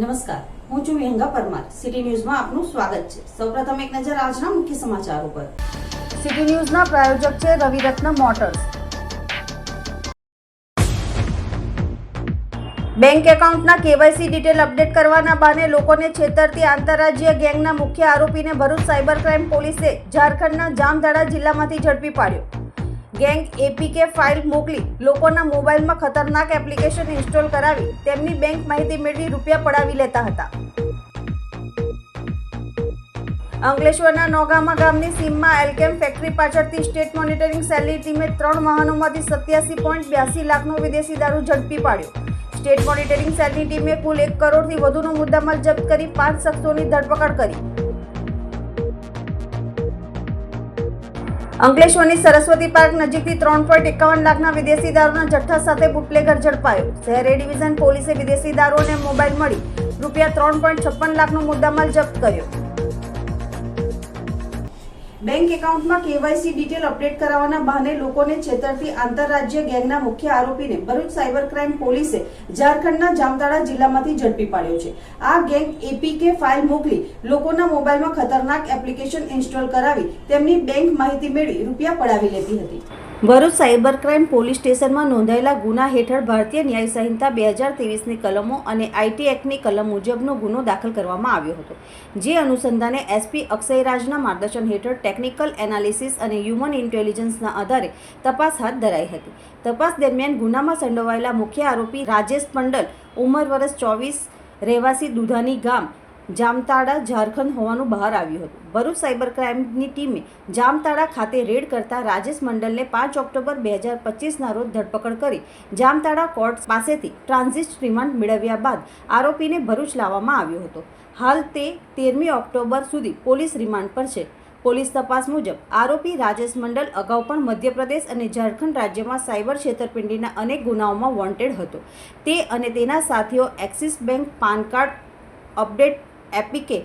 નમસ્કાર. હું છું વિહંગા પરમાર. સિટી ન્યૂઝમાં આપનું સ્વાગત છે. સૌપ્રથમ એક નજર આજના મુખ્ય સમાચાર ઉપર. સિટી ન્યૂઝના પ્રાયોજક છે રવિરત્ન મોટર્સ. બેંક એકાઉન્ટના કેવાયસી ડિટેલ અપડેટ કરવાના બહાને લોકોને છેતરતી આંતરરાજ્ય ગેંગના મુખ્ય આરોપીને ભરૂચ સાયબર ક્રાઇમ પોલીસે ઝારખંડના જામધાડા જિલ્લામાંથી ઝડપી પાડ્યો. ગેંગ એપીકે ફાઇલ મોકલી લોકોના મોબાઈલમાં ખતરનાક એપ્લિકેશન ઇન્સ્ટોલ કરાવી તેમની બેંક માહિતી મેળવી રૂપિયા પડાવી લેતા હતા. અંકલેશ્વરના નોગામા ગામની સીમમાં એલકેમ ફેક્ટરી પાછળથી સ્ટેટ મોનિટરિંગ સેલની ટીમે ત્રણ વાહનોમાંથી સત્યાસી પોઈન્ટ બ્યાસી લાખનો વિદેશી દારૂ ઝડપી પાડ્યો. સ્ટેટ મોનિટરિંગ સેલની ટીમે કુલ એક કરોડથી વધુનો મુદ્દામાલ જપ્ત કરી પાંચ શખ્સોની ધરપકડ કરી. અંકલેશ્વરની સરસ્વતી પાર્ક નજીકથી ત્રણ પોઈન્ટ એકાવન લાખના વિદેશી દારૂના જથ્થા સાથે બુટલેગર ઝડપાયો. શહેર એ ડિવિઝન પોલીસે વિદેશી દારૂ અને મોબાઈલ મળી રૂપિયા ત્રણ પોઈન્ટ છપ્પન લાખનો મુદ્દામાલ જપ્ત કર્યો. બેંક એકાઉન્ટમાં કેવાયસી ડિટેલ અપડેટ કરાવવાના બહાને લોકોને છેતરતી આંતરરાજ્ય ગેંગના મુખ્ય આરોપીને ભરૂચ સાયબર ક્રાઇમ પોલીસે ઝારખંડના જામતાડા જિલ્લામાંથી ઝડપી પાડ્યો છે. આ ગેંગ એપીકે ફાઇલ મોકલી લોકોના મોબાઈલમાં ખતરનાક એપ્લિકેશન ઇન્સ્ટોલ કરાવી તેમની બેંક માહિતી મેળવી રૂપિયા પડાવી લેતી હતી. ભરૂચ સાયબર ક્રાઇમ પોલીસ સ્ટેશનમાં નોંધાયેલા ગુના હેઠળ ભારતીય ન્યાય સંહિતા બે હજાર ત્રેવીસની કલમો અને આઈટી એક્ટની કલમ મુજબનો ગુનો દાખલ કરવામાં આવ્યો હતો, જે અનુસંધાને એસપી અક્ષયરાજના માર્ગદર્શન હેઠળ ટેકનિકલ એનાલિસિસ અને હ્યુમન ઇન્ટેલિજન્સના આધારે તપાસ હાથ ધરાઈ હતી. તપાસ દરમિયાન ગુનામાં સંડોવાયેલા મુખ્ય આરોપી રાજેશ પંડલ, ઉંમર વર્ષ ચોવીસ, રહેવાસી દુધાની ગામ જામતાડા, ઝારખંડ હોવાનું બહાર આવ્યું હતું. ભરૂચ સાયબર ક્રાઇમની ટીમે જામતાડા ખાતે રેડ કરતા રાજેશ મંડલને પાંચ ઓક્ટોબર બે હજાર પચીસના રોજ ધરપકડ કરી. જામતાડા કોર્ટ પાસેથી ટ્રાન્ઝિટ રિમાન્ડ મેળવ્યા બાદ આરોપીને ભરૂચ લાવવામાં આવ્યો હતો. હાલ તે તેરમી ઓક્ટોબર સુધી પોલીસ રિમાન્ડ પર છે. પોલીસ તપાસ મુજબ, આરોપી રાજેશ મંડલ અગાઉ પણ મધ્યપ્રદેશ અને ઝારખંડ રાજ્યમાં સાયબર છેતરપિંડીના અનેક ગુનાઓમાં વોન્ટેડ હતો. તે અને તેના સાથીઓ Axis bank PAN card update APK,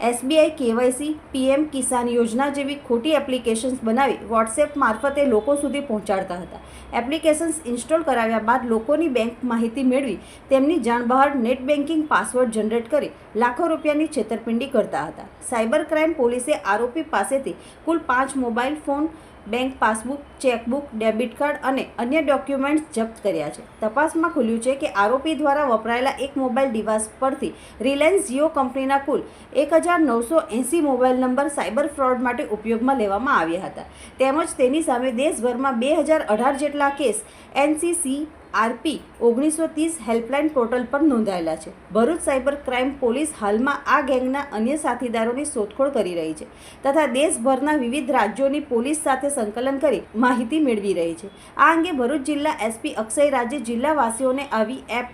SBI, KYC, PM Kisan યોજના જેવી ખોટી એપ્લિકેશન્સ બનાવી વોટ્સએપ મારફતે લોકો સુધી પહોંચાડતા હતા. એપ્લિકેશન્સ ઇન્સ્ટોલ કરાવ્યા બાદ લોકોની બેંક માહિતી મેળવી તેમની જાણ બહાર નેટ બેન્કિંગ પાસવર્ડ જનરેટ કરી લાખો રૂપિયાની છેતરપિંડી કરતા હતા. સાયબર ક્રાઇમ પોલીસે આરોપી પાસેથી કુલ પાંચ mobile phone bank passbook, chequebook, debit card અને અન્ય ડોક્યુમેન્ટ્સ જપ્ત કર્યા છે. તપાસમાં ખુલ્યું છે કે આરોપી દ્વારા વપરાયેલા એક મોબાઈલ ડિવાઇસ પરથી રિલાયન્સ જીઓ કંપનીના કુલ એક હજાર નવસો એંસી મોબાઈલ નંબર સાયબર ફ્રોડ માટે ઉપયોગમાં લેવામાં આવ્યા હતા. તેમજ તેની સામે દેશભરમાં બે હજાર અઢાર જેટલા કેસ એનસીસી આરપી ઓગણીસો ત્રીસ હેલ્પલાઇન પોર્ટલ પર નોંધાયેલા છે. ભરૂચ સાયબર ક્રાઇમ પોલીસ હાલમાં આ ગેંગના અન્ય સાથીદારોની શોધખોળ કરી રહી છે તથા દેશભરના વિવિધ રાજ્યોની પોલીસ સાથે સંકલન કરી માહિતી મેળવી રહી છે. આ અંગે ભરૂચ જિલ્લા એસપી અક્ષય રાજે જિલ્લાવાસીઓને આવી એપ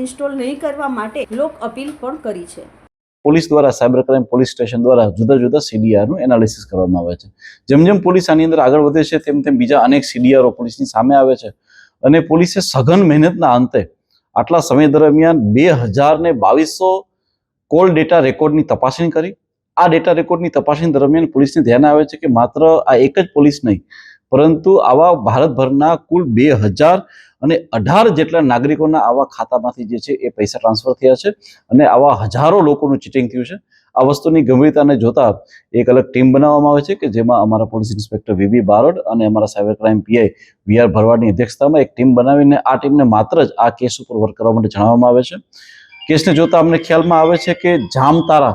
ઇન્સ્ટોલ નહીં કરવા માટે લોક અપીલ પણ કરી છે. પોલીસ દ્વારા સાયબર ક્રાઇમ પોલીસ સ્ટેશન દ્વારા જુદા જુદા સીડીઆરનું એનાલિસિસ કરવામાં આવે છે. જેમ જેમ પોલીસ આની અંદર આગળ વધે છે, તેમ તેમ બીજા અનેક સીડીઆરઓ પોલીસની સામે આવે છે. અને પોલીસે સઘન મહેનતના અંતે આટલા સમય દરમિયાન બે હજાર ને બાવીસો કોલ ડેટા રેકોર્ડની તપાસણી કરી. આ ડેટા રેકોર્ડની તપાસણી દરમિયાન પોલીસને ધ્યાન આવે છે કે માત્ર આ એક જ પોલીસ નહીં, પરંતુ આવા ભારતભરના કુલ બે હજાર અને અઢાર જેટલા નાગરિકોના આવા ખાતામાંથી જે છે એ પૈસા ટ્રાન્સફર થયા છે અને આવા હજારો લોકોનું ચીટિંગ થયું છે. આ વસ્તુની ગંભીરતાને જોતા એક અલગ ટીમ બનાવવામાં આવે છે કે જેમાં અમારા પોલીસ ઇન્સ્પેક્ટર વીબી બારોડ અને અમારા cyber crime PI V R ભરવાડની અધ્યક્ષતામાં એક ટીમ બનાવીને આ ટીમને માત્ર જ આ કેસ ઉપર વર્ક કરવા માટે જણાવવામાં આવે છે. કેસને જોતા અમને ખ્યાલમાં આવે છે કે જામતારા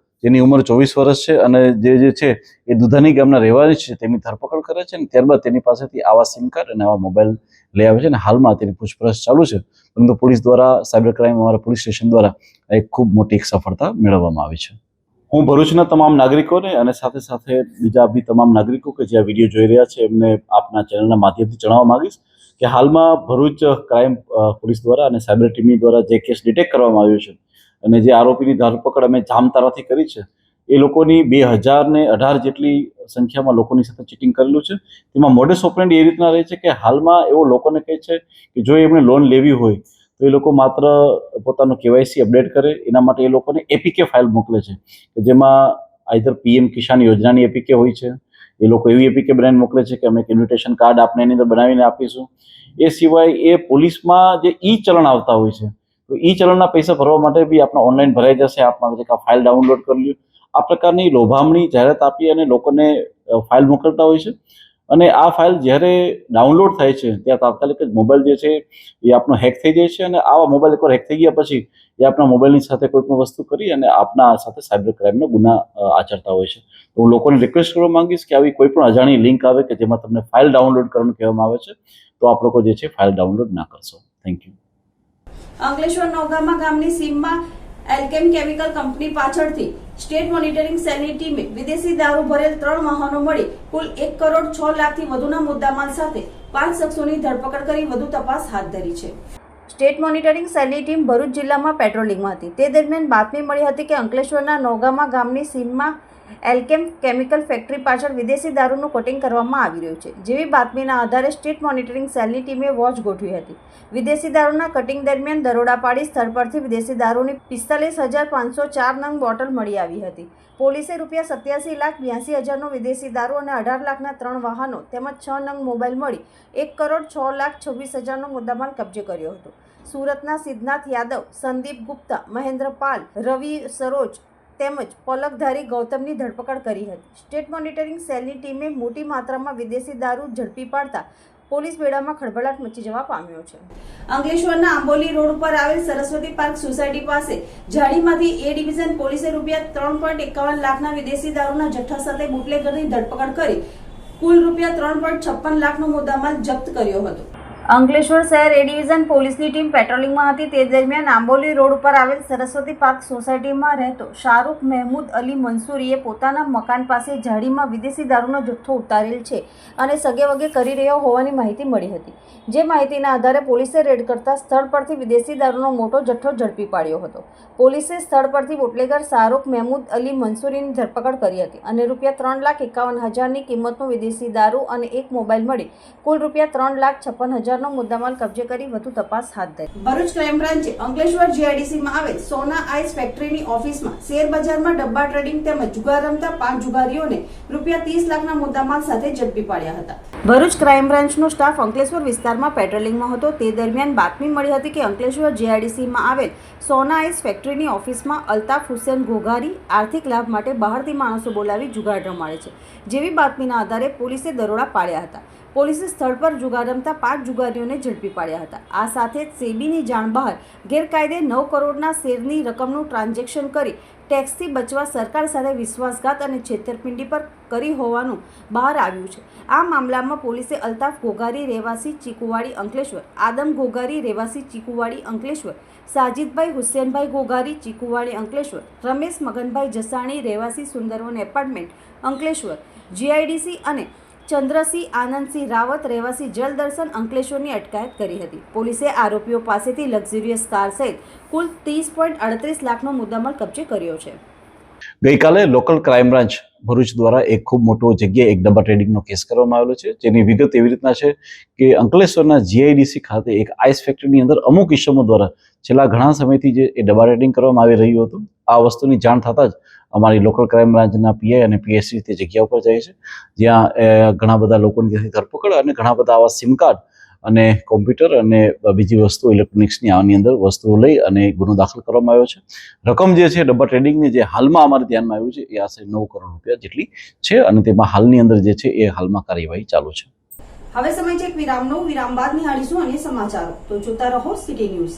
જેની ઉંમર ચોવીસ વર્ષ છે અને જે જે છે એ દુધાની ગામના રહેવાની છે, તેમની ધરપકડ કરે છે અને ત્યારબાદ તેની પાસેથી આવા સિમ કાર્ડ અને આવા મોબાઈલ લઈ આવે છે અને હાલમાં તેની પૂછપરછ ચાલુ છે. પરંતુ પોલીસ દ્વારા, સાયબર ક્રાઇમ અમારા પોલીસ સ્ટેશન દ્વારા એક ખૂબ મોટી એક સફળતા મેળવવામાં આવી છે. હું ભરૂચના તમામ નાગરિકોને અને સાથે સાથે બીજા બી તમામ નાગરિકો કે જે આ વીડિયો જોઈ રહ્યા છે, એમને આપના ચેનલના માધ્યમથી જણાવવા માંગીશ કે હાલમાં ભરૂચ ક્રાઇમ પોલીસ દ્વારા અને સાયબર ટીમની દ્વારા જે કેસ ડિટેક્ટ કરવામાં આવ્યો છે અને જે આરોપીની ધરપકડ અમે જામતારાથી કરી છે, એ લોકોની બે હજાર ને અઢાર જેટલી સંખ્યામાં લોકોની સાથે ચીટિંગ કરેલું છે. તેમાં મોડેસ ઓપરેન્ડ એ રીતના રહે છે કે હાલમાં એવો લોકોને કહે છે કે જો એમણે લોન લેવી હોય, તો એ લોકો માત્ર પોતાનું કેવાયસી અપડેટ કરે, એના માટે એ લોકોને એપીકે ફાઇલ મોકલે છે. કે જેમાં આઈધર પીએમ કિસાન યોજનાની એપીકે હોય છે. એ લોકો એવી એપીકે બનાવીને મોકલે છે કે અમે એક ઇન્વિટેશન કાર્ડ આપને એની અંદર બનાવીને આપીશું. એ સિવાય એ પોલીસમાં જે ઈ ચલણ આવતા હોય છે તો ઈ ચલણના પૈસા ભરવા માટે બી આપણે ઓનલાઈન ભરાઈ જશે. આપમાં આ ફાઇલ ડાઉનલોડ કરી લ્યો. આ પ્રકારની લોભામણી જાહેરાત આપી અને લોકોને ફાઇલ મોકલતા હોય છે. અને આ ફાઇલ જ્યારે ડાઉનલોડ થાય છે, ત્યાં તાત્કાલિક જ મોબાઈલ જે છે, એ આપનો હેક થઈ જાય છે અને આવા મોબાઈલ એકવાર હેક થઈ ગયા પછી, એ આપણા મોબાઈલની સાથે કોઈ પણ વસ્તુ કરી અને આપના સાથે સાયબર ક્રાઇમનો ગુના આચરતા હોય છે. તો હું લોકોને રિક્વેસ્ટ કરવા માંગીશ કે આવી કોઈ પણ અજાણી લિંક આવે કે જેમાં તમને ફાઇલ ડાઉનલોડ કરવાનું કહેવામાં આવે છે, તો આપ લોકો જે છે ફાઇલ ડાઉનલોડ ના કરશો. થેન્ક યુ અંકલેશ્વર નવગામા ગામની સીમમાં એલ્કેમ કેમિકલ કંપની પાછળથી સ્ટેટ મોનિટરિંગ સેલની ટીમે વિદેશી દારૂ ભરેલ ત્રણ વાહનો મળી કુલ એક કરોડ છ લાખથી વધુના મુદ્દામાલ સાથે પાંચ શખ્સોની ધરપકડ કરી વધુ તપાસ હાથ ધરી છે. સ્ટેટ મોનિટરિંગ સેલની ટીમ ભરૂચ જિલ્લામાં પેટ્રોલિંગમાં હતી. તે દરમિયાન બાતમી મળી હતી કે અંકલેશ્વરના નોગામા ગામની સીમમાં એલ્કેમ કેમિકલ ફેક્ટરી પાછળ વિદેશી દારૂનું કોટિંગ કરવામાં આવી રહ્યું છે. જેવી બાતમીના આધારે સ્ટેટ મોનિટરિંગ સેલની ટીમે વોચ ગોઠવી હતી. વિદેશી દારૂના કટિંગ દરમિયાન દરોડા પાડી સ્થળ પરથી વિદેશી દારૂની પિસ્તાલીસ હજાર પાંચસો ચાર નંગ બોટલ મળી આવી હતી. પોલીસે રૂપિયા સત્યાસી લાખ બ્યાસી હજારનો વિદેશી દારૂ અને અઢાર લાખના ત્રણ વાહનો તેમજ છ નંગ મોબાઈલ મળી એક કરોડ છ લાખ છવ્વીસ હજારનો મુદ્દામાલ કબજે કર્યો હતો. સુરતના સિદ્ધનાથ યાદવ, સંદીપ ગુપ્તા મહેન્દ્ર પાલ રવિ સરોજ તેમજ પલકધારી ગૌતમની ધરપકડ કરી હતી. સ્ટેટ મોનિટરિંગ સેલની ટીમે મોટી માત્રામાં વિદેશી દારૂ ઝડપી પાડતા પોલીસ બેડામાં ખળભળાટ મચી જવા પામ્યો છે. અંકલેશ્વરના આંબોલી રોડ ઉપર આવેલ સરસ્વતી પાર્ક સોસાયટી પાસે જાળીમાંથી એ ડિવિઝન પોલીસે રૂપિયા ત્રણ પોઈન્ટ એકાવન લાખના વિદેશી દારૂના જથ્થા સાથે બુટલેગરની ધરપકડ કરી કુલ રૂપિયા ત્રણ પોઈન્ટ છપ્પન લાખનો મુદ્દામાલ જપ્ત કર્યો હતો. અંકલેશ્વર શહેર એ ડિવિઝન પોલીસની ટીમ પેટ્રોલિંગમાં હતી. તે દરમિયાન આંબોલી રોડ ઉપર આવેલ સરસ્વતી પાર્ક સોસાયટીમાં રહેતો શાહરૂખ મહેમૂદ અલી મંસૂરીએ પોતાના મકાન પાસે જાળીમાં વિદેશી દારૂનો જથ્થો ઉતારેલ છે અને સગે વગે કરી રહ્યો હોવાની માહિતી મળી હતી. જે માહિતીના આધારે પોલીસે રેડ કરતા સ્થળ પરથી વિદેશી દારૂનો મોટો જથ્થો ઝડપી પાડ્યો હતો. પોલીસે સ્થળ પરથી બોટલેગર શાહરૂખ મહેમૂદ અલી મંસૂરીની ધરપકડ કરી હતી અને રૂપિયા ત્રણ લાખ એકાવન હજારની કિંમતનો વિદેશી દારૂ અને એક મોબાઈલ મળી કુલ રૂપિયા ત્રણ લાખ છપ્પન હજારનો મુદ્દામાલ કબજે કરી વધુ તપાસ હાથ ધરી. ભરૂચ ક્રાઇમ બ્રાન્ચે અંકલેશ્વર જીઆઈડીસીમાં આવેલ સોના આઈસ ફેક્ટરીની ઓફિસમાં શેર બજારમાં ડબ્બા ટ્રેડિંગ તેમજ જુગાર રમતા પાંચ જુગારીઓને રૂપિયા ત્રીસ લાખના મુદ્દામાલ સાથે ઝડપી પાડ્યા હતા. ભરૂચ ક્રાઇમ બ્રાન્ચનો સ્ટાફ અંકલેશ્વર વિસ્તારમાં પેટ્રોલિંગમાં હતો. તે દરમિયાન બાતમી મળી હતી કે અંકલેશ્વર જીઆઈડીસીમાં આવેલ સોના આઈસ ફેક્ટરીની ઓફિસમાં અલ્તાફ હુસેન ઘોઘારી આર્થિક લાભ માટે બહારથી માણસો બોલાવી જુગાર રમાડે છે. જેવી બાતમીના આધારે પોલીસે દરોડા પાડ્યા હતા. પોલીસે સ્થળ પર જુગાર રમતા પાંચ જુગારીઓને ઝડપી પાડ્યા હતા. આ સાથે સેબીની જાણ બહાર ગેરકાયદે નવ કરોડના શેરની રકમનું ટ્રાન્ઝેક્શન કરી ટેક્સથી બચવા સરકાર સાથે વિશ્વાસઘાત અને છેતરપિંડી પર કરી હોવાનું બહાર આવ્યું છે. આ મામલામાં પોલીસે અલ્તાફ ઘોઘારી રહેવાસી ચીકુવાડી અંકલેશ્વર, આદમ ઘોઘારી રહેવાસી ચીકુવાડી અંકલેશ્વર, સાજિદભાઈ હુસેનભાઈ ઘોઘારી ચીકુવાડી અંકલેશ્વર, રમેશ મગનભાઈ જસાણી, રહેવાસી સુંદરવન એપાર્ટમેન્ટ અંકલેશ્વર, જીઆઈડીસી અને ચંદ્રસિંહ આનંદસિંહ રાવત રહેવાસી જલદર્શન અંકલેશ્વરની અટકાયત કરી હતી. પોલીસે આરોપીઓ પાસેથી લક્ઝરિયસ કાર સહિત કુલ ત્રીસ પોઈન્ટ અડત્રીસ લાખનો મુદ્દામાલ કબજે કર્યો છે. ગઈકાલે લોકલ ક્રાઇમ બ્રાન્ચ ભરૂચ દ્વારા એક ખૂબ મોટો જગ્યાએ એક ડબલ ટ્રેડિંગનો કેસ કરવામાં આવેલો છે. જેની વિગત એવી રીતના છે કે અંકલેશ્વરના જીઆઈડીસી ખાતે એક આઈસ ફેક્ટરીની અંદર અમુક ઇસમો દ્વારા છેલ્લા ઘણા સમયથી જે એ ડબ્બા ટ્રેડિંગ કરવામાં આવી રહ્યું હતું, આ વસ્તુની જાણ થતાં જ અમારી લોકલ ક્રાઇમ બ્રાન્ચના પીઆઈ અને પીએસસી તે જગ્યા ઉપર જાય છે. જ્યાં ઘણા બધા લોકોની ત્યાંથી ધરપકડ અને ઘણા બધા આવા સિમ કાર્ડ અને કોમ્પ્યુટર અને બીજી વસ્તુ ઇલેક્ટ્રોનિક્સની આની અંદર વસ્તુઓ લઈ અને ગુનો દાખલ કરવામાં આવ્યો છે. રકમ જે છે ડબ્બા ટ્રેડિંગની જે હાલમાં અમારે ધ્યાનમાં આવ્યું છે, એ આશરે નવ કરોડ રૂપિયા જેટલી છે અને તેમાં હાલની અંદર જે છે, એ હાલમાં કાર્યવાહી ચાલુ છે. હવે સમય છે એક વિરામનો. વિરામ બાદ નિહાળીશું અન્ય સમાચારો. તો જોતા રહો સિટી ન્યૂઝ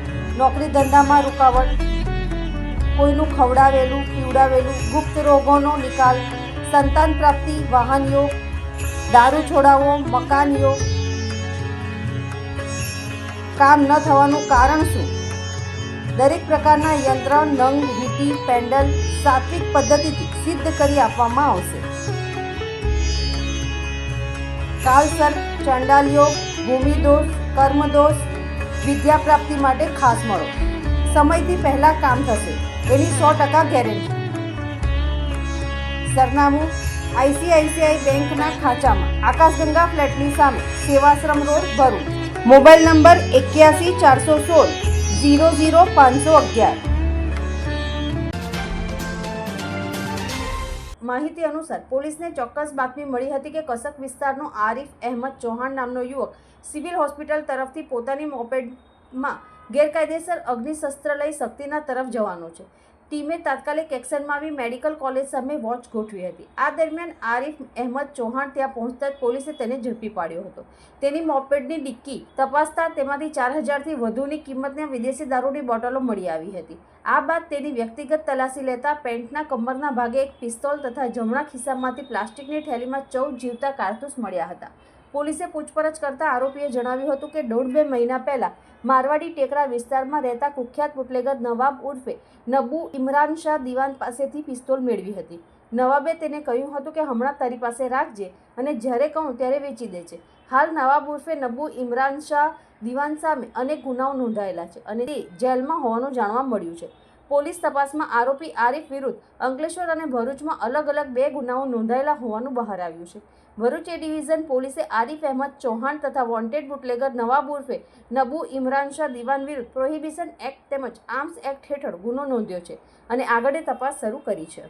નોકરી ધંધામાં રૂકાવટ, કોઈનું ખવડાવેલું, પીવડાવેલું, ગુપ્ત રોગોનો નિકાલ, સંતાન પ્રાપ્તિ વાહન યોગ દારૂ છોડાવવો મકાન યોગ કામ ન થવાનું કારણ શું? દરેક પ્રકારના યંત્ર, નંગ, વીટી, પેન્ડલ સાત્વિક પદ્ધતિથી સિદ્ધ કરી આપવામાં આવશે. કાલસર ચંડાલ યોગ ભૂમિદોષ, કર્મદોષ વિદ્યા પ્રાપ્તિ માટે ખાસ મળો. સમયથી પહેલા કામ થશે, એની સો ટકા ગેરંટી સરનામું આઈસીઆઈસીઆઈ બેંકના ખાંચામાં, આકાશગંગા ફ્લેટની સામે, Sevashram road Bharuch. Mobile number એક્યાસી ચારસો સોળ, ઝીરો ઝીરો પાંચસો અગિયાર. માહિતી અનુસાર, પોલીસને ચોક્કસ બાતમી મળી હતી કે કસક વિસ્તારનો આરિફ અહેમદ ચૌહાણ નામનો યુવક સિવિલ હોસ્પિટલ તરફથી પોતાની મોપેડમાં ગેરકાયદેસર અગ્નિશસ્ત્ર લઈ શક્તિના તરફ જવાનો છે. ટીમે તાત્કાલિક એક્શનમાં આવી મેડિકલ કોલેજ સામે વોચ ગોઠવી હતી. આ દરમિયાન આરિફ અહેમદ ચૌહાણ ત્યાં પહોંચતા જ પોલીસે તેને ઝડપી પાડ્યો હતો. તેની મોપેડની ડિક્કી તપાસતા તેમાંથી ચાર હજારથી વધુની કિંમતના વિદેશી દારૂની બોટલો મળી આવી હતી. આ બાદ તેની વ્યક્તિગત તલાશી લેતા પેન્ટના કમરના ભાગે એક પિસ્તોલ તથા જમણા ખિસ્સામાંથી પ્લાસ્ટિકની થેલીમાં ચૌદ જીવતા કારતૂસ મળ્યા હતા. પોલીસે પૂછપરછ કરતા આરોપીએ જણાવ્યું હતું કે દોઢ બે મહિના પહેલા મારવાડી ટેકરા વિસ્તારમાં રહેતા કુખ્યાત બુટલેગર નવાબ ઉર્ફે નબુ ઇમરાન શાહ દિવાન પાસેથી પિસ્તોલ મેળવી હતી. નવાબે તેને કહ્યું હતું કે હમણાં તારી પાસે રાખજે અને જ્યારે કહું ત્યારે વેચી દે છે. હાલ નવાબ ઉર્ફે નબુ ઇમરાન શાહ દિવાન સામે અનેક ગુનાઓ નોંધાયેલા છે અને તે જેલમાં હોવાનું જાણવા મળ્યું છે. પોલીસ તપાસમાં આરોપી આરિફ વિરુદ્ધ અંકલેશ્વર અને ભરૂચમાં અલગ અલગ બે ગુનાઓ નોંધાયેલા હોવાનું બહાર આવ્યું છે. ભરૂચ એ ડિવિઝન પોલીસે આરિફ અહેમદ ચૌહાણ તથા વોન્ટેડ બુટલેગર નવાબ ઉર્ફે નબુ ઇમરાન શાહ દિવાન વિરુદ્ધ પ્રોહિબિશન એક્ટ તેમજ આર્મ્સ એક્ટ હેઠળ ગુનો નોંધ્યો છે અને આગળની તપાસ શરૂ કરી છે.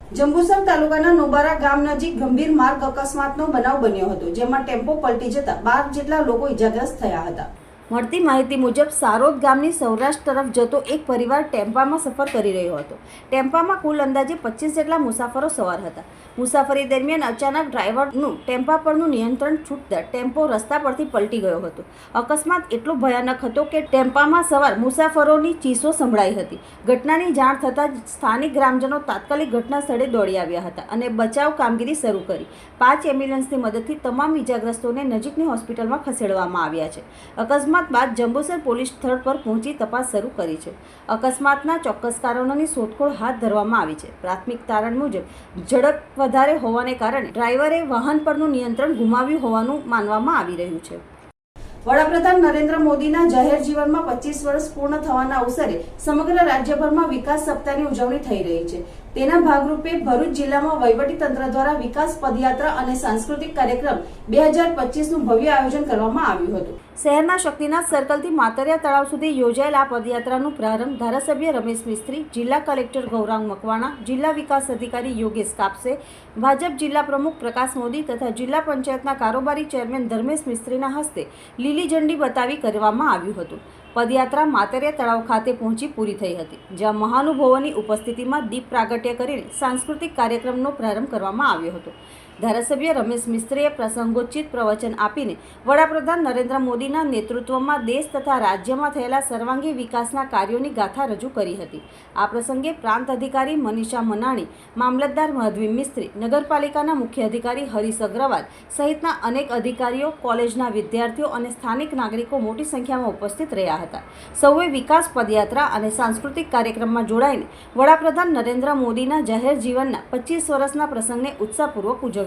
જંબુસર તાલુકાના નોબારા ગામ નજીક ગંભીર માર્ગ અકસ્માતનો બનાવ બન્યો હતો, જેમાં ટેમ્પો પલટી જતા બાર જેટલા લોકો ઇજાગ્રસ્ત થયા હતા. મળતી માહિતી મુજબ સારોદ ગામની સૌરાષ્ટ્ર તરફ જતો એક પરિવાર ટેમ્પામાં સફર કરી રહ્યો હતો. ટેમ્પામાં કુલ અંદાજે પચીસ જેટલા મુસાફરો સવાર હતા. મુસાફરી દરમિયાન અચાનક ડ્રાઈવરનું ટેમ્પા પરનું નિયંત્રણ છૂટતા ટેમ્પો રસ્તા પરથી પલટી ગયો હતો. અકસ્માત એટલો ભયાનક હતો કે ટેમ્પામાં સવાર મુસાફરોની ચીસો સંભળાઈ હતી. ઘટનાની જાણ થતાં જ સ્થાનિક ગ્રામજનો તાત્કાલિક ઘટના સ્થળે દોડી આવ્યા હતા અને બચાવ કામગીરી શરૂ કરી. પાંચ એમ્બ્યુલન્સની મદદથી તમામ ઇજાગ્રસ્તોને નજીકની હોસ્પિટલમાં ખસેડવામાં આવ્યા છે. અકસ્માત બાદ જંબુસર પોલીસ સ્થળ પર પહોંચી તપાસ શરૂ કરી છે. અકસ્માતના ચોક્કસ કારણોની શોધખોળ હાથ ધરવામાં આવી છે. પ્રાથમિક તારણ મુજબ, ઝડપ વધારે હોવાને કારણે ડ્રાઈવરે વાહન પરનું નિયંત્રણ ગુમાવ્યું હોવાનું માનવામાં આવી રહ્યું છે. વડાપ્રધાન નરેન્દ્ર મોદીના જાહેર જીવનમાં પચીસ વર્ષ પૂર્ણ થવાના અવસરે સમગ્ર રાજ્યભરમાં વિકાસ સપ્તાહની ઉજવણી થઈ રહી છે. તેના ભાગરૂપે ભરૂચ જિલ્લામાં વહીવટી તંત્ર દ્વારા વિકાસ પદયાત્રા અને સાંસ્કૃતિક કાર્યક્રમ બે હજાર પચીસનું ભવ્ય આયોજન કરવામાં આવ્યું હતું. શહેરના શક્તિનાથ સર્કલથી માતરિયા તળાવ સુધી યોજાયેલ આ પદયાત્રાનો પ્રારંભ ધારાસભ્ય રમેશ મિસ્ત્રી, જિલ્લા કલેક્ટર ગૌરાંગ મકવાણા, જિલ્લા વિકાસ અધિકારી યોગેશ કાપસે, ભાજપ જિલ્લા પ્રમુખ પ્રકાશ મોદી તથા જિલ્લા પંચાયતના કારોબારી ચેરમેન ધર્મેશ મિસ્ત્રીના હસ્તે લીલી ઝંડી બતાવી કરવામાં આવ્યું હતું. પદયાત્રા માતરિયા તળાવ ખાતે પહોંચી પૂરી થઈ હતી, જ્યાં મહાનુભાવોની ઉપસ્થિતિમાં દીપ પ્રાગટ્ય કરીને સાંસ્કૃતિક કાર્યક્રમનો પ્રારંભ કરવામાં આવ્યો હતો. ધારાસભ્ય રમેશ મિસ્ત્રીએ પ્રસંગોચિત પ્રવચન આપીને વડાપ્રધાન નરેન્દ્ર મોદીના નેતૃત્વમાં દેશ તથા રાજ્યમાં થયેલા સર્વાંગી વિકાસના કાર્યોની ગાથા રજૂ કરી હતી. આ પ્રસંગે પ્રાંત અધિકારી મનીષા મનાણી, મામલતદાર માધવી મિસ્ત્રી, નગરપાલિકાના મુખ્ય અધિકારી હરીશ અગ્રવાલ સહિતના અનેક અધિકારીઓ, કોલેજના વિદ્યાર્થીઓ અને સ્થાનિક નાગરિકો મોટી સંખ્યામાં ઉપસ્થિત રહ્યા હતા. સૌએ વિકાસ પદયાત્રા અને સાંસ્કૃતિક કાર્યક્રમમાં જોડાઈને વડાપ્રધાન નરેન્દ્ર મોદીના જાહેર જીવનના પચીસ વર્ષના પ્રસંગને ઉત્સાહપૂર્વક ઉજવ્યો.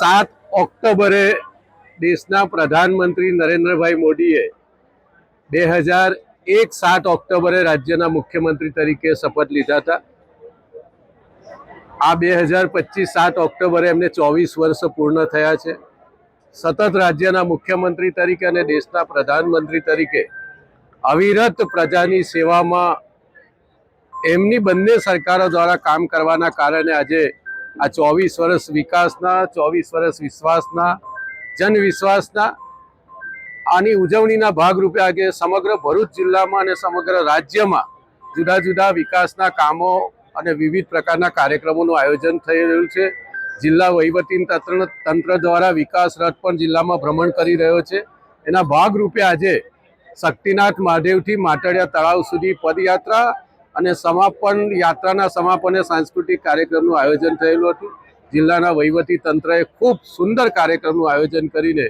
સાત ઓક્ટોબરે દેશના પ્રધાનમંત્રી નરેન્દ્રભાઈ મોદીએ બે હજાર એક સાત ઓક્ટોબરે રાજ્યના મુખ્યમંત્રી તરીકે શપથ લીધા હતા. આ બે હજાર પચીસ સાત ઓક્ટોબરે એમને ચોવીસ વર્ષ પૂર્ણ થયા છે. સતત રાજ્યના મુખ્યમંત્રી તરીકે અને દેશના પ્રધાનમંત્રી તરીકે અવિરત પ્રજાની સેવામાં એમની બંને સરકારો દ્વારા કામ કરવાના કારણે આજે આ ચોવીસ વર્ષ વિકાસના, ચોવીસ વર્ષ વિશ્વાસના જન વિશ્વાસના આની ઉજવણીના ભાગરૂપે આજે સમગ્ર ભરૂચ જિલ્લામાં અને સમગ્ર રાજ્યમાં જુદા જુદા વિકાસના કામો અને વિવિધ પ્રકારના કાર્યક્રમોનું આયોજન થઈ રહ્યું છે. જિલ્લા વહીવટી તંત્ર તંત્ર દ્વારા વિકાસ રથ પણ જિલ્લામાં ભ્રમણ કરી રહ્યો છે. એના ભાગરૂપે આજે શક્તિનાથ મહાદેવથી માટડિયા તળાવ સુધી પદયાત્રા અને સમાપન યાત્રાના સમાપને સાંસ્કૃતિક કાર્યક્રમનું આયોજન થયેલું હતું. જિલ્લાના વહીવટી તંત્રએ ખૂબ સુંદર કાર્યક્રમનું આયોજન કરીને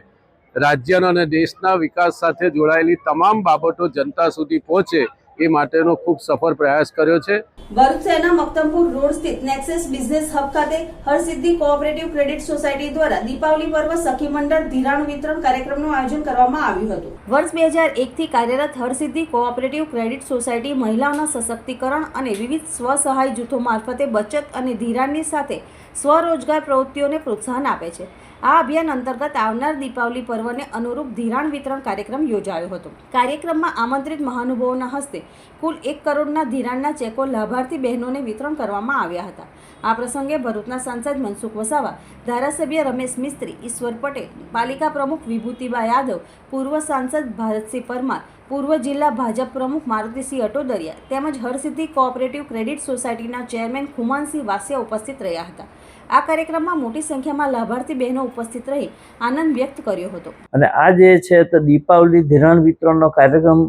રાજ્યના અને દેશના વિકાસ સાથે જોડાયેલી તમામ બાબતો જનતા સુધી પહોંચે એ માટેનો ખૂબ સફળ પ્રયાસ કર્યો છે. ભરૂચ મક્તમપુર રોડ સ્થિત નેક્સેસ બિઝનેસ હબ ખાતે હરસિદ્ધિ કોઓપરેટિવ ક્રેડિટ સોસાયટી દ્વારા દીપાવલી પર્વ સખી મંડળ ધિરાણ વિતરણ કાર્યક્રમનું આયોજન કરવામાં આવ્યું હતું. વર્ષ બે હજાર એકથી કાર્યરત હરસિદ્ધિ કોઓપરેટિવ ક્રેડિટ સોસાયટી મહિલાઓના સશક્તિકરણ અને વિવિધ સ્વસહાય જૂથો મારફતે બચત અને ધિરાણની સાથે સ્વરોજગાર પ્રવૃત્તિઓને પ્રોત્સાહન આપે છે. આ અભિયાન અંતર્ગત આવનાર દીપાવલી પર્વને અનુરૂપ ધિરાણ વિતરણ કાર્યક્રમ યોજાયો હતો. કાર્યક્રમમાં આમંત્રિત મહાનુભાવોના હસ્તે કુલ એક કરોડના ધિરાણના ચેકો લાભાર્થી બહેનોને વિતરણ કરવામાં આવ્યા હતા. આ પ્રસંગે ભરૂચના સાંસદ મનસુખ વસાવા, ધારાસભ્ય રમેશ મિસ્ત્રી, ઈશ્વર પટેલ, પાલિકા પ્રમુખ વિભૂતિબા યાદવ, પૂર્વ સાંસદ ભારતસિંહ પરમાર પૂર્વ જિલ્લા ભાજપ પ્રમુખ મારુતિસિંહ અટોદરિયા તેમજ હરસિદ્ધિ કોઓપરેટિવ ક્રેડિટ સોસાયટીના ચેરમેન ખુમાનસિંહ વાસિયા ઉપસ્થિત રહ્યા હતા. આ કાર્યક્રમમાં મોટી સંખ્યામાં લાભાર્થી બહેનો ઉપસ્થિત રહી આનંદ વ્યક્ત કર્યો હતો. અને આ જે છે તો દીપાવલી ધિરાણ વિતરણનો કાર્યક્રમ,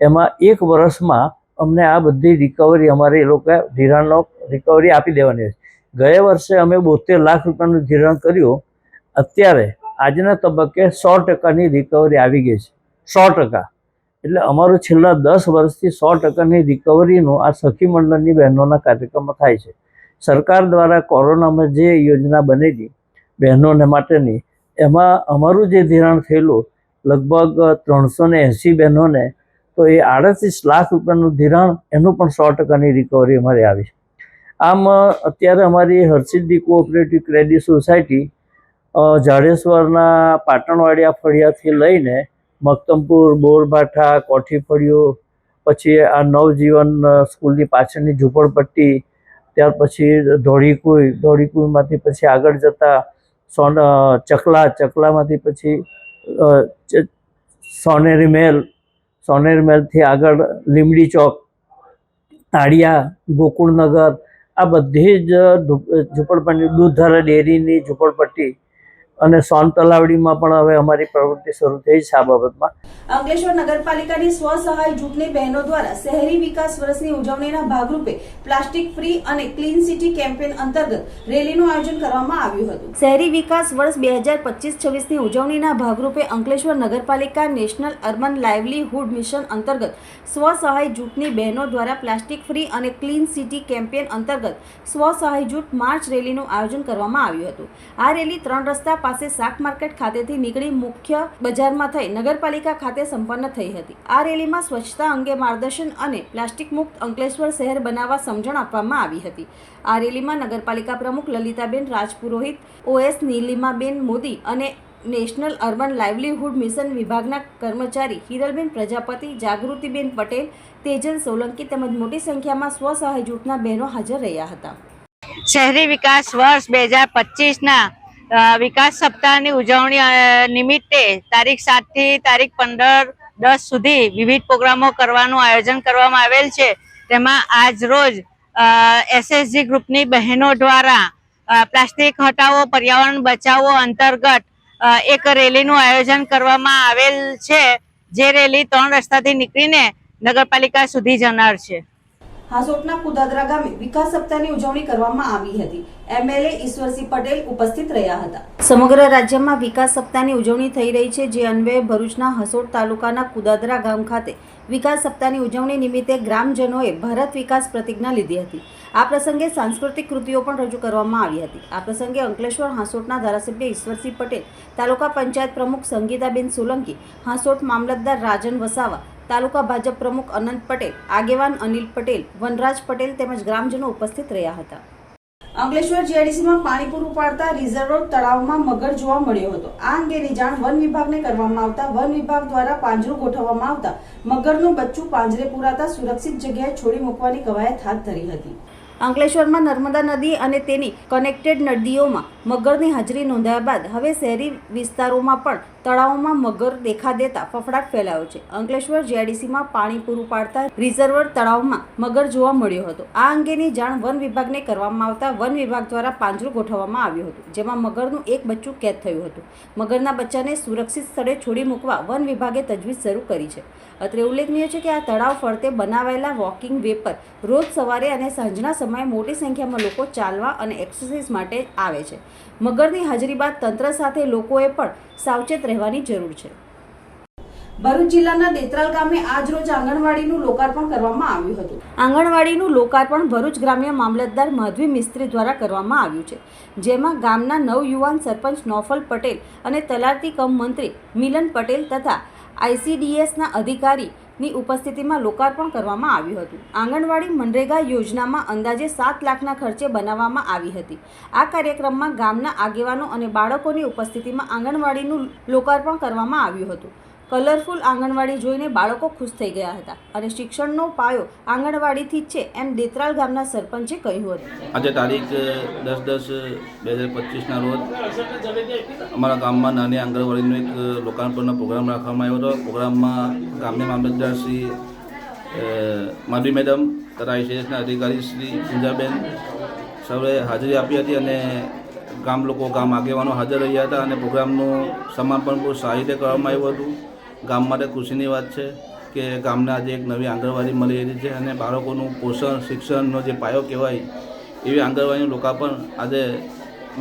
એમાં એક વર્ષમાં અમને આ બધી રિકવરી અમારે એ લોકો ધિરાણનો રિકવરી આપી દેવાની છે ગયા વર્ષે અમે બોતેર લાખ રૂપિયાનું ધિરાણ કર્યું. અત્યારે આજના તબક્કે સો ટકાની રિકવરી આવી ગઈ છે. સો ટકા. એટલે અમારું છેલ્લા દસ વર્ષથી સો ટકાની રિકવરીનું આ સખી મંડળની બહેનોના કાર્યક્રમમાં થાય છે. સરકાર દ્વારા કોરોનામાં જે યોજના બનેલી બહેનોને માટેની, એમાં અમારું જે ધિરાણ થયેલું લગભગ ત્રણસો ને એંસી બહેનોને, તો એ આડત્રીસ લાખ રૂપિયાનું ધિરાણ એનું પણ સો ટકાની રિકવરી અમારે આવી છે. આમ, અત્યારે અમારી હરસિદ્ધિ કોઓપરેટિવ ક્રેડિટ સોસાયટી જાડેશ્વરના પાટણવાડિયા ફળિયાથી લઈને મક્તમપુર બોરભાઠા કોઠીફળીઓ પછી આ નવજીવન સ્કૂલની પાછળની ઝૂંપડપટ્ટી, ત્યાર પછી ધોળીકુઈ, ધોળીકુઈમાંથી પછી આગળ જતા સોન ચકલા, ચકલામાંથી પછી સોનેરી મહેલ, સોનેરી મહેલથી આગળ લીમડી ચોક, તાળિયા, ગોકુળનગર, આ બધી જ ઝૂંપડપટ્ટી, દૂધધારા ડેરીની ઝૂંપડપટ્ટી અને સોન તલાવડીમાં પણ હવે અમારી પ્રવૃત્તિ શરૂ થઈ છે આ બાબતમાં. અંકલેશ્વર નગરપાલિકાની સ્વસહાય જૂથની બહેનો દ્વારા શહેરી વિકાસ વર્ષની ઉજવણીના ભાગરૂપે પ્લાસ્ટિક ફ્રી અને ક્લીન સિટી કેમ્પેન અંતર્ગત રેલીનું આયોજન કરવામાં આવ્યું હતું. શહેરી વિકાસ વર્ષ બે હજાર પચીસ છવ્વીસની ઉજવણીના ભાગરૂપે અંકલેશ્વર નગરપાલિકા નેશનલ અર્બન લાઇવલીહુડ મિશન અંતર્ગત સ્વસહાય જૂથની બહેનો દ્વારા પ્લાસ્ટિક ફ્રી અને ક્લીન સિટી કેમ્પેન અંતર્ગત સ્વસહાય જૂથ માર્ચ રેલીનું આયોજન કરવામાં આવ્યું હતું. આ રેલી ત્રણ રસ્તા પાસે શાક માર્કેટ ખાતેથી નીકળી મુખ્ય બજારમાં થઈ નગરપાલિકા ખાતે સંપન્ન થઈ હતી. આ રેલીમાં સ્વચ્છતા અંગે માર્ગદર્શન અને પ્લાસ્ટિક મુક્ત અંકલેશ્વર શહેર બનાવવા સમજણ આપવામાં આવી હતી. આ રેલીમાં નગરપાલિકા પ્રમુખ લલિતાબેન રાજપુરોહિત, ઓએસ નીલિમાબેન મોદી અને નેશનલ અર્બન લાઇવલીહુડ મિશન વિભાગના કર્મચારી હિરલબેન પ્રજાપતિ, જાગૃતિબેન પટેલ, તેજલ સોલંકી તેમજ મોટી સંખ્યામાં સ્વસહાય જૂથના બહેનો હાજર રહ્યા હતા. શહેરી વિકાસ વર્ષ બે હજાર પચીસના વિકાસ સપ્તાહની ઉજવણી નિમિત્તે તારીખ સાતથી તારીખ પંદર દસ સુધી વિવિધ પ્રોગ્રામો કરવાનું આયોજન કરવામાં આવેલ છે. તેમાં આજ રોજ એસએસજી ગ્રુપની બહેનો દ્વારા પ્લાસ્ટિક હટાવો, પર્યાવરણ બચાવો અંતર્ગત એક રેલીનું આયોજન કરવામાં આવેલ છે. જે રેલી ત્રણ રસ્તાથી નીકળીને નગરપાલિકા સુધી જનાર છે. હાસોટના કુદાદરા ગામે વિકાસ સપ્તાહની ઉજવણી કરવામાં આવી હતી. એમએલએ ઈશ્વરસિંહ પટેલ ઉપસ્થિત રહ્યા હતા. સમગ્ર રાજ્યમાં વિકાસ સપ્તાહની ઉજવણી થઈ રહી છે, જે અન્વયે ભરૂચના હસોટ તાલુકાના કુદાદરા ગામ ખાતે વિકાસ સપ્તાહની ઉજવણી નિમિત્તે ગ્રામજનોએ ભારત વિકાસ પ્રતિજ્ઞા લીધી હતી. આ પ્રસંગે સાંસ્કૃતિક કૃતિઓ પણ રજૂ કરવામાં આવી હતી. આ પ્રસંગે અંકલેશ્વર હાંસોટના ધારાસભ્ય ઈશ્વરસિંહ પટેલ, તાલુકા પંચાયત પ્રમુખ સંગીતાબેન સોલંકી, હાંસોટ મામલતદાર રાજન વસાવા તાલુકા ભાજપ પ્રમુખ અનંત પટેલ આગેવાન અનિલ પટેલ વનરાજ પટેલ તેમજ ગ્રામજનો ઉપસ્થિત રહ્યા હતા. અંકલેશ્વર જીઆઈડીસીમાં પાણી પૂરું પાડતા રિઝર્વ તળાવમાં મગર જોવા મળ્યો હતો. આ અંગેની જાણ વન વિભાગને કરવામાં આવતા વન વિભાગ દ્વારા પાંજરું ગોઠવવામાં આવતા મગરનું બચ્ચું પાંજરે પુરાતા સુરક્ષિત જગ્યાએ છોડી મૂકવાની કવાયત હાથ ધરી હતી. અંકલેશ્વરમાં નર્મદા નદી અને તેની કનેક્ટેડ નદીઓમાં મગરની હાજરી નોંધાયા બાદ હવે શહેરી વિસ્તારોમાં પણ તળાવોમાં મગર દેખા દેતા ફફડાટ ફેલાયો છે. અંકલેશ્વર જીઆઈડીસીમાં પાણી પૂરું પાડતા રિઝર્વર તળાવમાં મગર જોવા મળ્યો હતો. આ અંગેની જાણ વન વિભાગને કરવામાં આવતા વન વિભાગ દ્વારા પાંજરું ગોઠવવામાં આવ્યું હતું, જેમાં મગરનું એક બચ્ચું કેદ થયું હતું. મગરના બચ્ચાને સુરક્ષિત સ્થળે છોડી મૂકવા વન વિભાગે તજવીજ શરૂ કરી છે. અત્રે ઉલ્લેખનીય છે કે આ તળાવ ફરતે બનાવાયેલા વોકિંગ વે પર રોજ સવારે અને સાંજના સમયે મોટી સંખ્યામાં લોકો ચાલવા અને એક્સરસાઇઝ માટે આવે છે. મગરની હાજરી બાદ તંત્ર સાથે લોકોએ પણ સાવચેત રહેવાની જરૂર છે. ભરૂચ જિલ્લાના દેતરાલ ગામે આજ રોજ આંગણવાડીનું લોકાર્પણ કરવામાં આવ્યું હતું. આંગણવાડીનું લોકાર્પણ ભરૂચ ગ્રામ્ય મામલતદાર માધવી મિસ્ત્રી દ્વારા કરવામાં આવ્યું છે જેમાં ગામના નવયુવાન સરપંચ નોફલ પટેલ અને તલાટી કમ મંત્રી મિલન પટેલ તથા આઈસીડીએસના અધિકારીની ઉપસ્થિતિમાં લોકાર્પણ કરવામાં આવ્યું હતું. આંગણવાડી મનરેગા યોજનામાં અંદાજે સાત લાખના ખર્ચે બનાવવામાં આવી હતી. આ કાર્યક્રમમાં ગામના આગેવાનો અને બાળકોની ઉપસ્થિતિમાં આંગણવાડીનું લોકાર્પણ કરવામાં આવ્યું હતું. કલરફુલ આંગણવાડી જોઈને બાળકો ખુશ થઈ ગયા હતા અને શિક્ષણનો પાયો આંગણવાડીથી જ છે એમ દેતરાલ ગામના સરપંચે કહ્યું હતું. આજે તારીખ દસ દસ બે હજાર પચીસના રોજ અમારા ગામમાં નાની આંગણવાડીનો એક લોકાર્પણનો પ્રોગ્રામ રાખવામાં આવ્યો હતો. પ્રોગ્રામમાં ગામની મામલતદાર શ્રી માધવી મેડમ તથા આઈસીએસના અધિકારી શ્રી પૂંજાબેન સૌએ હાજરી આપી હતી અને ગામ લોકો, ગામ આગેવાનો હાજર રહ્યા હતા અને પ્રોગ્રામનું સમાપન બહુ સારી રીતે કરવામાં આવ્યું હતું. ગામ માટે ખુશીની વાત છે કે ગામને આજે એક નવી આંગણવાડી મળી રહી છે અને બાળકોનું પોષણ શિક્ષણનો જે પાયો કહેવાય એવી આંગણવાડીનું લોકાર્પણ આજે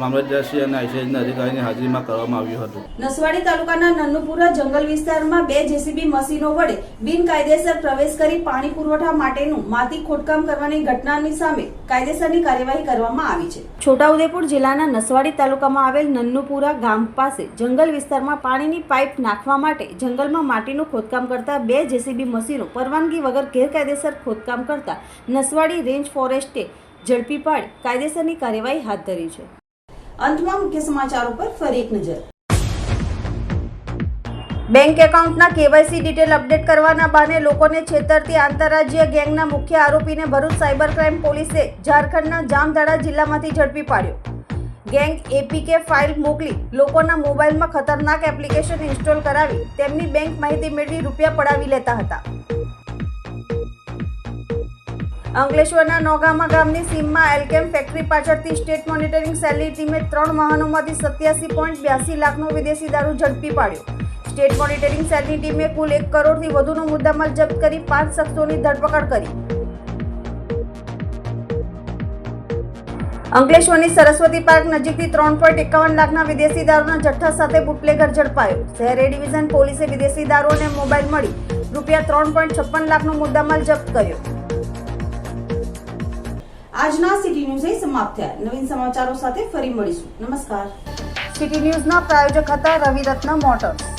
મામલતદારશ્રી અને આઈસીઆઈના અધિકારીની હાજરીમાં કરવામાં આવ્યું હતું. નસવાડી તાલુકાના નન્નુપુરા જંગલ વિસ્તારમાં બે જેસીબી મશીનો વડે બિનકાયદેસર પ્રવેશ કરી પાણી પુરવઠા માટેનું માટી ખોદકામ કરવાની ઘટનાની સામે કાયદેસરની કાર્યવાહી કરવામાં આવી છે. છોટાઉદેપુર જિલ્લાના નસવાડી તાલુકામાં આવેલ નન્નુપુરા ગામ પાસે જંગલ વિસ્તારમાં પાણીની પાઇપ નાખવા માટે જંગલમાં માટીનું ખોદકામ કરતા બે જેસીબી મશીનો પરવાનગી વગર ગેરકાયદેસર ખોદકામ કરતા નસવાડી રેન્જ ફોરેસ્ટે ઝડપી પાડી કાયદેસરની કાર્યવાહી હાથ ધરી છે. અંતમાં મુખ્ય સમાચારો પર ફરી એક નજર. બેંક એકાઉન્ટના કેવાયસી ડિટેલ અપડેટ કરવાના બહાને લોકોને છેતરતી આંતરરાજ્ય ગેંગના મુખ્ય આરોપીને ભરૂચ સાયબર ક્રાઇમ પોલીસે ઝારખંડના જામધાડા જિલ્લામાંથી ઝડપી પાડ્યો. ગેંગ એપીકે ફાઇલ મોકલી લોકોના મોબાઈલમાં ખતરનાક એપ્લિકેશન ઇન્સ્ટોલ કરાવી તેમની બેંક માહિતી મેળવી રૂપિયા પડાવી લેતા હતા. અંકલેશ્વરના નોગામા ગામની સીમમાં એલકેમ ફેક્ટરી પાછળથી સ્ટેટ મોનિટરિંગ સેલની ટીમે ત્રણ વાહનોમાંથી સત્યાસી પોઈન્ટ બ્યાસી લાખનો વિદેશી દારૂ ઝડપી પાડ્યો. સ્ટેટ મોનિટરિંગ સેલની ટીમે કુલ એક કરોડથી વધુનો મુદ્દામાલ જપ્ત કરી પાંચ શખ્સોની ધરપકડ કરી. અંકલેશ્વરની સરસ્વતી પાર્ક નજીકથી ત્રણ પોઈન્ટ એકાવન લાખના વિદેશી દારૂના જથ્થા સાથે બુટલેગર ઝડપાયો. શહેર એ ડિવિઝન પોલીસે વિદેશી દારૂ અને મોબાઈલ મળી રૂપિયા ત્રણ પોઈન્ટ છપ્પન લાખનો મુદ્દામાલ જપ્ત કર્યો. આજના સિટી ન્યૂઝ સમાપ્ત થયા. નવીન સમાચારો સાથે ફરી મળીશું. નમસ્કાર. સિટી ન્યૂઝના પ્રાયોજક હતા રવિ રત્ન મોટર્સ.